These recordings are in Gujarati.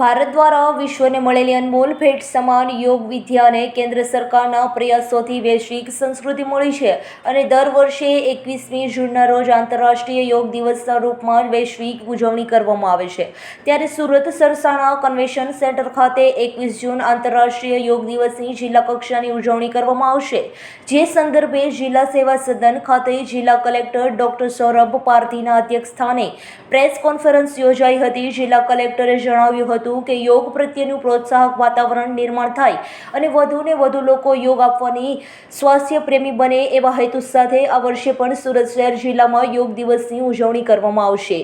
ભારત દ્વારા વિશ્વને મળેલી અનમોલ ભેટ સમાન યોગ વિદ્યાને કેન્દ્ર સરકારના પ્રયાસોથી વૈશ્વિક સંસ્કૃતિ મળી છે અને દર વર્ષે એકવીસમી જૂનના રોજ આંતરરાષ્ટ્રીય યોગ દિવસના રૂપમાં વૈશ્વિક ઉજવણી કરવામાં આવે છે. ત્યારે સુરત સરસાણા કન્વેન્શન સેન્ટર ખાતે એકવીસ જૂન આંતરરાષ્ટ્રીય યોગ દિવસની જિલ્લા કક્ષાની ઉજવણી કરવામાં આવશે. જે સંદર્ભે જિલ્લા સેવા સદન ખાતે જિલ્લા કલેક્ટર ડોક્ટર સૌરભ પારધીના અધ્યક્ષસ્થાને પ્રેસ કોન્ફરન્સ યોજાઈ હતી. જિલ્લા કલેક્ટરે જણાવ્યું હતું કે યોગ પ્રત્યેનું પ્રોત્સાહક વાતાવરણ નિર્માણ થાય અને વધુને વધુ લોકો યોગ આપવાની સ્વાસ્થ્ય પ્રેમી બને એવા હેતુ સાથે આ વર્ષે પણ સુરત શહેર જિલ્લામાં યોગ દિવસની ઉજવણી કરવામાં આવશે.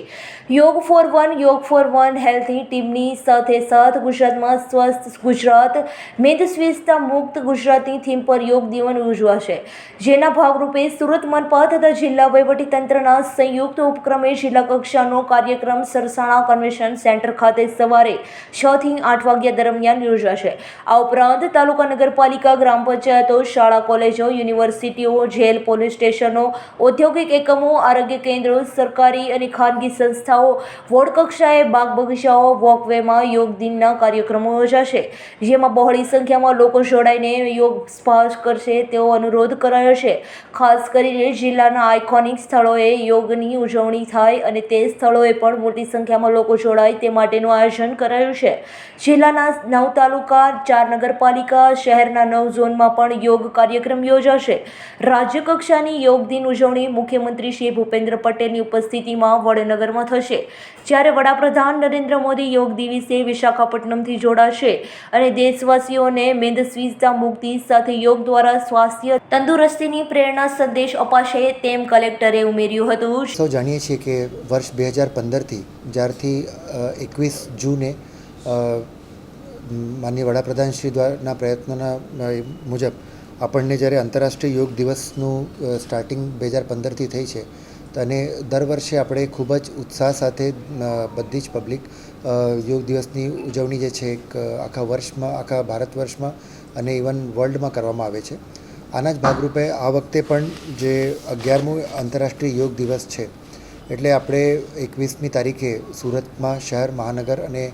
Yoga for one, yoga for one હેલ્થની ટીમની સાથે સાથ ગુજરાતમાં સ્વસ્થ ગુજરાત મેદસ્વીસતા મુક્ત ગુજરાતની થીમ પર યોગ દિવસ ઉજવાશે. જેના ભાગરૂપે સુરત મનપા તથા જિલ્લા વહીવટીતંત્રના સંયુક્ત ઉપક્રમે જિલ્લા કક્ષાનો કાર્યક્રમ સરસાણા કન્વેન્શન સેન્ટર ખાતે સવારે છ થી આઠ વાગ્યા દરમિયાન યોજાશે. આ ઉપરાંત તાલુકા નગરપાલિકા, ગ્રામ પંચાયતો, શાળા, કોલેજો, યુનિવર્સિટીઓ, જેલ, પોલીસ સ્ટેશનો, ઔદ્યોગિક એકમો, આરોગ્ય કેન્દ્રો, સરકારી અને ખાનગી સંસ્થાઓ, વોર્ડ કક્ષાએ બાગ બગીચાઓ, વોકવેમાં યોગ દિનના કાર્યક્રમો યોજાશે. જેમાં બહોળી સંખ્યામાં લોકો જોડાઈને યોગ સ્પાસ કરશે તેવો અનુરોધ કરાયો છે. ખાસ કરીને જિલ્લાના આઇકોનિક સ્થળોએ યોગની ઉજવણી થાય અને તે સ્થળોએ પણ મોટી સંખ્યામાં લોકો જોડાય તે માટેનું આયોજન કરાયું છે. જિલ્લાના નવ તાલુકા, ચાર નગરપાલિકા, શહેરના નવ ઝોનમાં પણ યોગ કાર્યક્રમ યોજાશે. રાજ્યકક્ષાની યોગ દિન ઉજવણી મુખ્યમંત્રી શ્રી ભૂપેન્દ્ર પટેલની ઉપસ્થિતિમાં વડનગરમાં થશે. જ્યારે વડાપ્રધાન નરેન્દ્ર મોદી યોગ દિવસે વિશાખાપટ્ટનમથી જોડાશે અને દેશવાસીઓને મેદસ્વીતા મુક્તિ સાથે યોગ દ્વારા સ્વાસ્થ્ય તંદુરસ્તીની પ્રેરણા સંદેશ અપાશે તેમ કલેક્ટરે ઉમેર્યું હતું. જાણીએ છીએ કે વર્ષ બે હજાર પંદરથી જ્યારથી એકવીસ જૂને માનનીય વડાપ્રધાન શ્રી દ્વારાના પ્રયત્નોના મુજબ આપણને જ્યારે આંતરરાષ્ટ્રીય યોગ દિવસનું સ્ટાર્ટિંગ બે હજાર પંદરથી થઈ છે અને દર વર્ષે આપણે ખૂબ જ ઉત્સાહ સાથે બધી જ પબ્લિક યોગ દિવસની ઉજવણી જે છે, એક આખા વર્ષમાં, આખા ભારત વર્ષમાં અને ઇવન વર્લ્ડમાં કરવામાં આવે છે. આના જ ભાગરૂપે આ વખતે પણ જે અગિયારમું આંતરરાષ્ટ્રીય યોગ દિવસ છે એટલે આપણે એકવીસમી તારીખે સુરતમાં શહેર, મહાનગર અને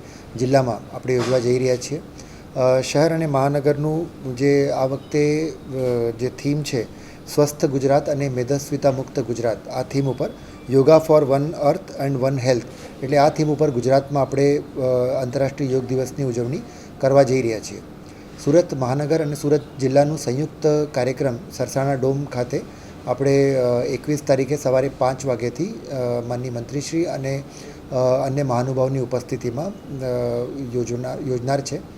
જિલ્લામાં આપણે યોજવા જઈ રહ્યા છીએ. શહેર અને મહાનગરનું જે આ વખતે જે થીમ છે, સ્વસ્થ ગુજરાત અને મેદસ્વીતા મુક્ત ગુજરાત, આ થીમ ઉપર yoga for one earth and one health, એટલે આ થીમ ઉપર ગુજરાતમાં આપણે આંતરરાષ્ટ્રીય યોગ દિવસની ઉજવણી કરવા જઈ રહ્યા છીએ. સુરત, મહાનગર અને સુરત જિલ્લાનું સંયુક્ત કાર્યક્રમ સરસાણા ડોમ ખાતે આપણે એકવીસ તારીખે સવારે પાંચ વાગ્યાથી માનની મંત્રીશ્રી અને અન્ય મહાનુભાવની ઉપસ્થિતિમાં યોજના, યોજનાર છે.